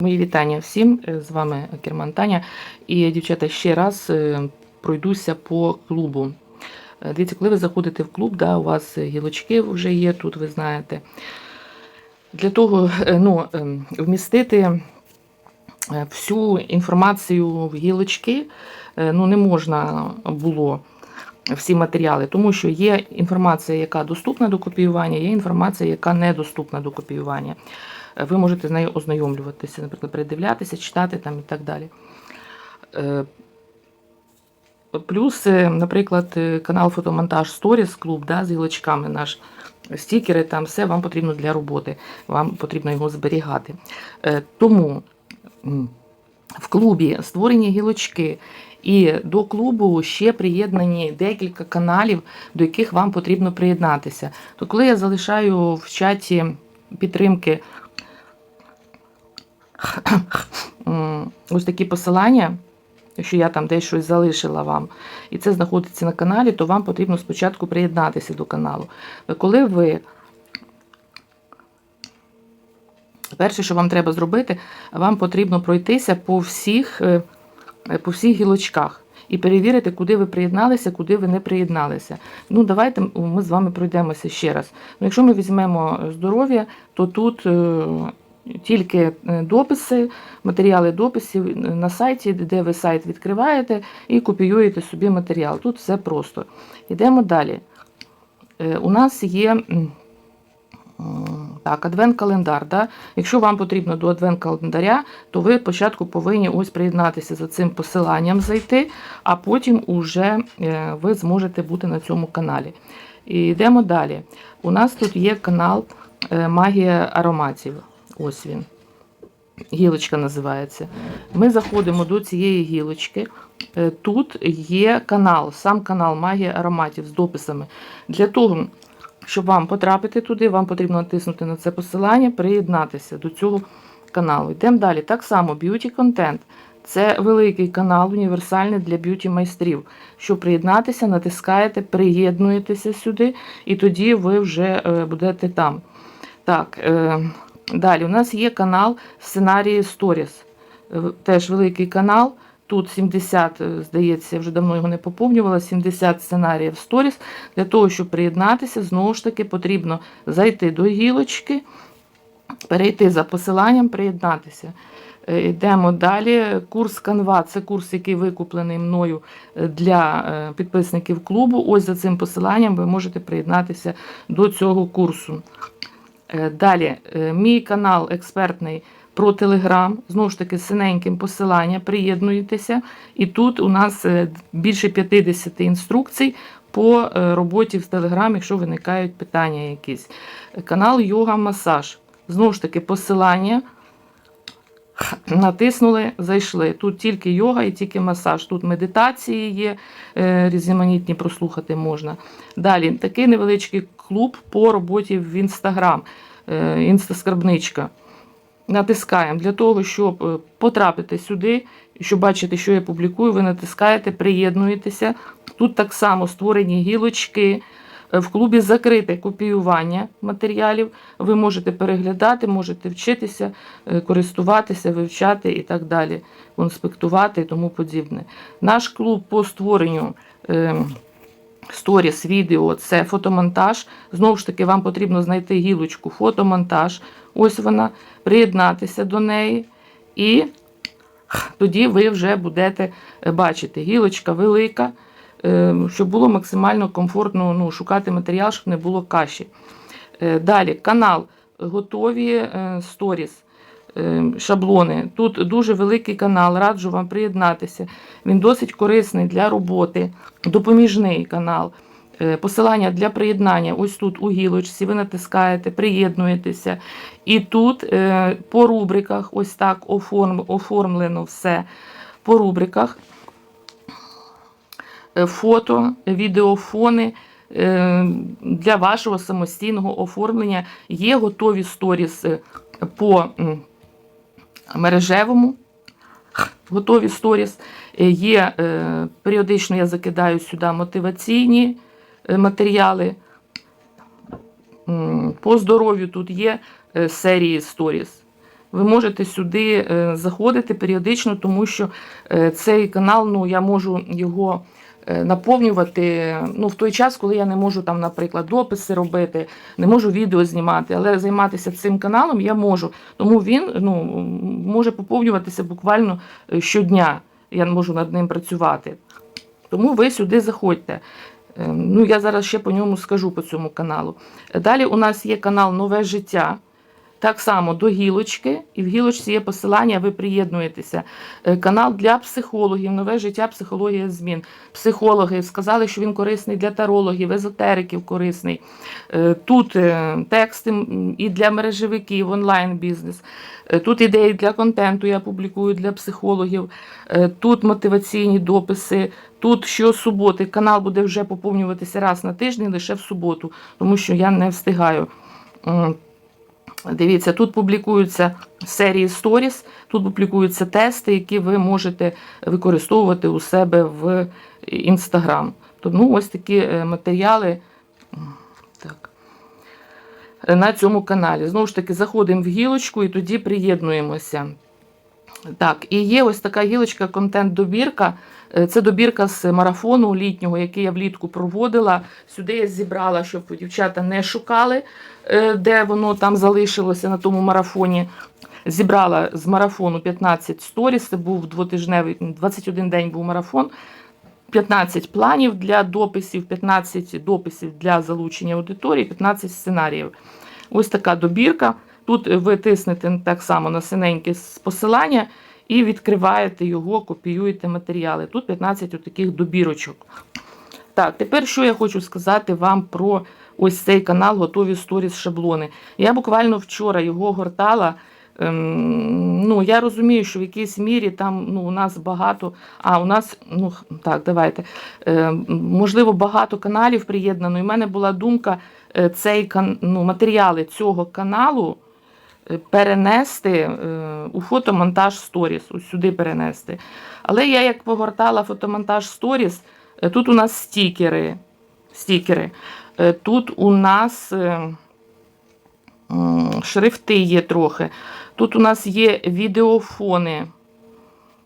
Мої вітання всім. Е, З вами Керман Таня. І, дівчата, ще раз е, пройдуся по клубу. Е, Дивіться, коли ви заходите в клуб, да, у вас гілочки вже є тут, ви знаєте. Для того, ну, е, вмістити всю інформацію в гілочки ну, не можна було всі матеріали, тому що є інформація, яка доступна до копіювання, є інформація, яка недоступна до копіювання. Ви можете з нею ознайомлюватися, наприклад, передивлятися, читати там і так далі. Е, Плюс, е, наприклад, е, канал Фотомонтаж Stories клуб да, з гілочками наш. Стікери, там все вам потрібно для роботи, вам потрібно його зберігати. Тому в клубі створені гілочки, і до клубу ще приєднані декілька каналів, до яких вам потрібно приєднатися. То коли я залишаю в чаті підтримки ось такі посилання, якщо я там десь щось залишила вам, і це знаходиться на каналі, то вам потрібно спочатку приєднатися до каналу. Коли ви Перше, що вам треба зробити, вам потрібно пройтися по всіх, е, по всіх гілочках і перевірити, куди ви приєдналися, куди ви не приєдналися. Ну, давайте ми з вами пройдемося ще раз. Ну, якщо ми візьмемо здоров'я, то тут е, тільки е, дописи, матеріали дописів на сайті, де ви сайт відкриваєте і копіюєте собі матеріал. Тут все просто. Йдемо далі. Е, У нас є. Так, адвент-календар. Да? Якщо вам потрібно до адвент-календаря, то ви спочатку повинні ось приєднатися за цим посиланням зайти, а потім уже е, ви зможете бути на цьому каналі. І йдемо далі. У нас тут є канал е, Магія ароматів. Ось він. Гілочка називається. Ми заходимо до цієї гілочки. Е, Тут є канал, сам канал Магія ароматів з дописами. Для того, щоб вам потрапити туди, вам потрібно натиснути на це посилання, приєднатися до цього каналу. Йдемо далі. Так само Beauty Content. Це великий канал, універсальний для б'юті майстрів. Щоб приєднатися, натискаєте, приєднуєтеся сюди, і тоді ви вже е, будете там. Так, е, далі у нас є канал Сценарії Stories. Е, Теж великий канал. Тут 70, е, здається, я вже давно його не поповнювала, 70 сценаріїв сторіс. Для того, щоб приєднатися, знову ж таки, потрібно зайти до гілочки, перейти за посиланням, приєднатися. Е, Йдемо далі. Курс Canva – це курс, який викуплений мною для підписників клубу. Ось за цим посиланням ви можете приєднатися до цього курсу. Е, Далі, е, мій канал експертний про Телеграм. Знову ж таки, з синеньким посилання, приєднуйтеся. І тут у нас е, більше 50 інструкцій по роботі в Телеграм, якщо виникають питання якісь. Канал Йога Масаж. Знову ж таки, посилання. Натиснули, зайшли. Тут тільки йога і тільки масаж. Тут медитації є, е, різноманітні прослухати можна. Далі такий невеличкий клуб по роботі в Інстаграм, е, інстаскарбничка. Натискаємо для того, щоб е, потрапити сюди, щоб бачити, що я публікую, ви натискаєте, приєднуєтеся. Тут так само створені гілочки. В клубі закрите копіювання матеріалів. Ви можете переглядати, можете вчитися, е, користуватися, вивчати і так далі, конспектувати і тому подібне. Наш клуб по створенню. е, Сторіс, відео, це фотомонтаж. Знову ж таки, вам потрібно знайти гілочку фотомонтаж. Ось вона, приєднатися до неї. І тоді ви вже будете е, бачити. Гілочка велика, щоб було максимально комфортно ну, шукати матеріал, щоб не було каші. Е, Далі канал готові е, сторіс. е, Шаблони. Тут дуже великий канал, раджу вам приєднатися. Він досить корисний для роботи, допоміжний канал. Е, Посилання для приєднання ось тут у гілочці, ви натискаєте, приєднуєтеся. І тут е, по рубриках, ось так оформлено все по рубриках. Е, Фото, відеофони е, для вашого самостійного оформлення. Є готові сторіс е, по мережевому. Готові сторіс. Є періодично я закидаю сюди мотиваційні матеріали. По здоров'ю тут є серії сторіс. ви можете сюди заходити періодично, тому що цей канал, ну я можу його наповнювати ну, в той час, коли я не можу там, наприклад, дописи робити, не можу відео знімати, але займатися цим каналом я можу. Тому він ну, може поповнюватися буквально е, щодня. Я можу над ним працювати. Тому ви сюди заходьте. Е, Ну, я зараз ще по ньому скажу по цьому каналу. Е, Далі у нас є канал Нове життя. Так само до гілочки, і в гілочці є посилання, ви приєднуєтеся. Е, Канал для психологів, нове життя, психологія змін. Психологи сказали, що він корисний для тарологів, езотериків корисний. Е, Тут е, тексти і для мережевиків, онлайн-бізнес. Тут ідеї для контенту я публікую для психологів. Тут мотиваційні дописи. Тут щосуботи канал буде вже поповнюватися раз на тиждень лише в суботу, тому що я не встигаю. Дивіться, тут публікуються серії сторіс, тут публікуються тести, які ви можете використовувати у себе в Інстаграм. Тому ось такі е, матеріали так, на цьому каналі. Знову ж таки, заходимо в гілочку і тоді приєднуємося. Так, і є ось така гілочка контент-добірка. Е, Це добірка з марафону літнього, який я влітку проводила. Сюди я зібрала, щоб дівчата не шукали, де воно там залишилося на тому марафоні. Зібрала з марафону 15 сторіс. Це був двотижневий, 21 день був марафон. 15 планів для дописів, 15 дописів для залучення аудиторії, 15 сценаріїв. Ось така добірка. Тут ви тиснете так само на синеньке посилання і відкриваєте його, копіюєте матеріали. Тут 15 таких добірочок. Так, тепер що я хочу сказати вам про ось цей канал Готові сторіс шаблони. Я буквально вчора його гортала. Ем, ну, я розумію, що в якійсь мірі там ну, у нас багато. А, у нас, ну так, давайте. Е, можливо, багато каналів приєднано. І в мене була думка е, цей ну, матеріали цього каналу е, перенести е, у фотомонтаж сторіс, ось сюди перенести. Але я як погортала фотомонтаж сторіс, тут у нас стікери. Стікери. Е, Тут у нас е, шрифти є трохи. Тут у нас є відеофони.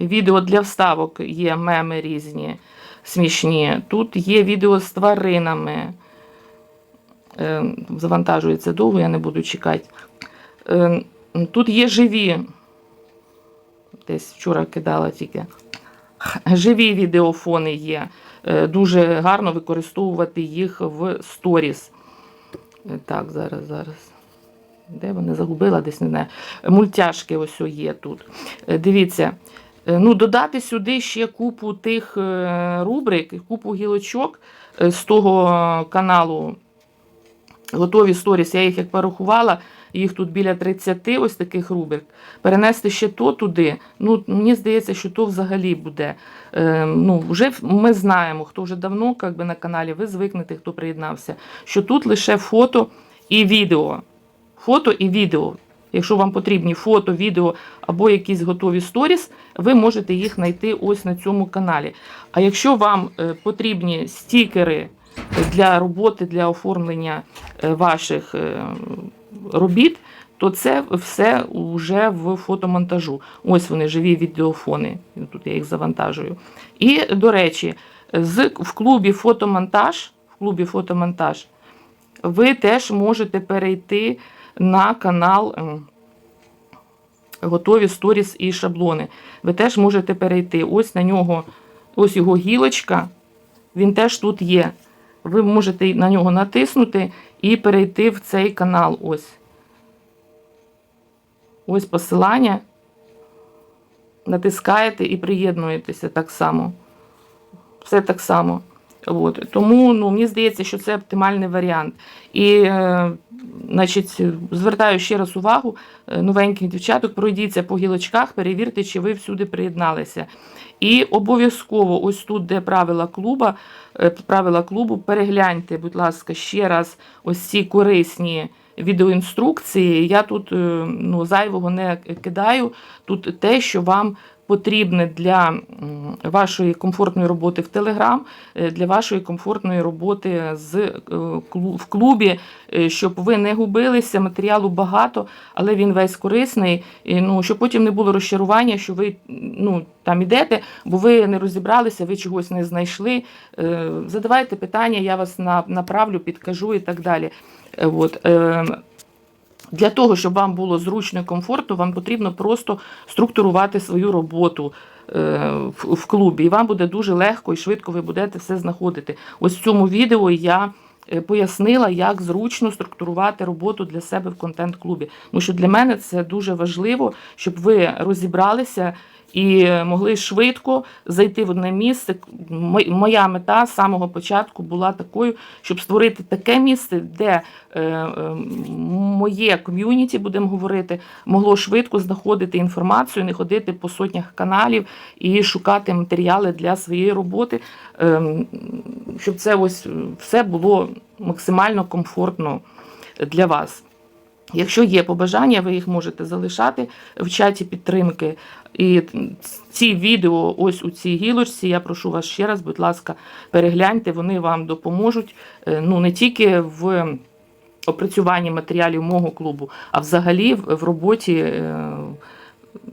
Відео для вставок є меми різні, смішні. Тут є відео з тваринами. Е, Завантажується довго, я не буду чекати. Тут є живі. Десь вчора кидала тільки. Живі відеофони є. Е, Дуже гарно використовувати їх в сторіс. Е, Так, зараз, зараз. Де вони загубила, десь не знаю. Мультяшки ось є тут. Е, Дивіться. Ну, додати сюди ще купу тих рубрик, купу гілочок з того каналу Готові сторіс. Я їх як порахувала, їх тут біля 30 ось таких рубрик. Перенести ще то туди. Ну, мені здається, що то взагалі буде. Е, ну, вже ми знаємо, хто вже давно як би, на каналі, ви звикнете, хто приєднався, що тут лише фото і відео. Фото і відео. Якщо вам потрібні фото, відео або якісь готові сторіс, ви можете їх знайти ось на цьому каналі. А якщо вам е, потрібні стікери для роботи, для оформлення е, ваших е, робіт, то це все вже в фотомонтажу. Ось вони, живі відеофони. Тут я їх завантажую. І, до речі, з, в клубі фотомонтаж, в клубі фотомонтаж ви теж можете перейти на канал ем, Готові сторіс і шаблони. Ви теж можете перейти. Ось на нього, ось його гілочка, він теж тут є. Ви можете на нього натиснути і перейти в цей канал. Ось. Ось посилання. Натискаєте і приєднуєтеся так само. Все так само. От. Тому ну, мені здається, що це оптимальний варіант. І е, значить, звертаю ще раз увагу е, новеньких дівчаток, пройдіться по гілочках, перевірте, чи ви всюди приєдналися. І обов'язково, ось тут, де правила клуба, е, правила клубу, перегляньте, будь ласка, ще раз ось ці корисні відеоінструкції. Я тут ну, зайвого не кидаю. Тут те, що вам потрібне для вашої комфортної роботи в Телеграм, для вашої комфортної роботи з е, в клубі, е, щоб ви не губилися. Матеріалу багато, але він весь корисний. І, ну, щоб потім не було розчарування, що ви ну, там ідете, бо ви не розібралися, ви чогось не знайшли. Е, Задавайте питання, я вас направлю, підкажу і так далі. От. Для того, щоб вам було зручно і комфортно, вам потрібно просто структурувати свою роботу е, в, в клубі. І вам буде дуже легко і швидко ви будете все знаходити. Ось в цьому відео я е, пояснила, як зручно структурувати роботу для себе в контент-клубі. Тому що для мене це дуже важливо, щоб ви розібралися і могли швидко зайти в одне місце. Моя мета з самого початку була такою, щоб створити таке місце, де е, е, моє ком'юніті, будемо говорити, могло швидко знаходити інформацію, не ходити по сотнях каналів і шукати матеріали для своєї роботи, ем, щоб це ось все було максимально комфортно для вас. Якщо є побажання, ви їх можете залишати в чаті підтримки. І ці відео, ось у цій гілочці, я прошу вас ще раз, будь ласка, перегляньте, вони вам допоможуть е, ну, не тільки в опрацюванні матеріалів мого клубу, а взагалі в роботі. е,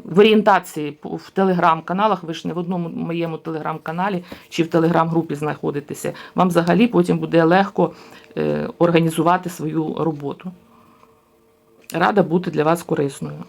В орієнтації в телеграм-каналах, ви ж не в одному моєму телеграм-каналі чи в телеграм-групі знаходитеся. Вам взагалі потім буде легко е, організувати свою роботу. Рада бути для вас корисною.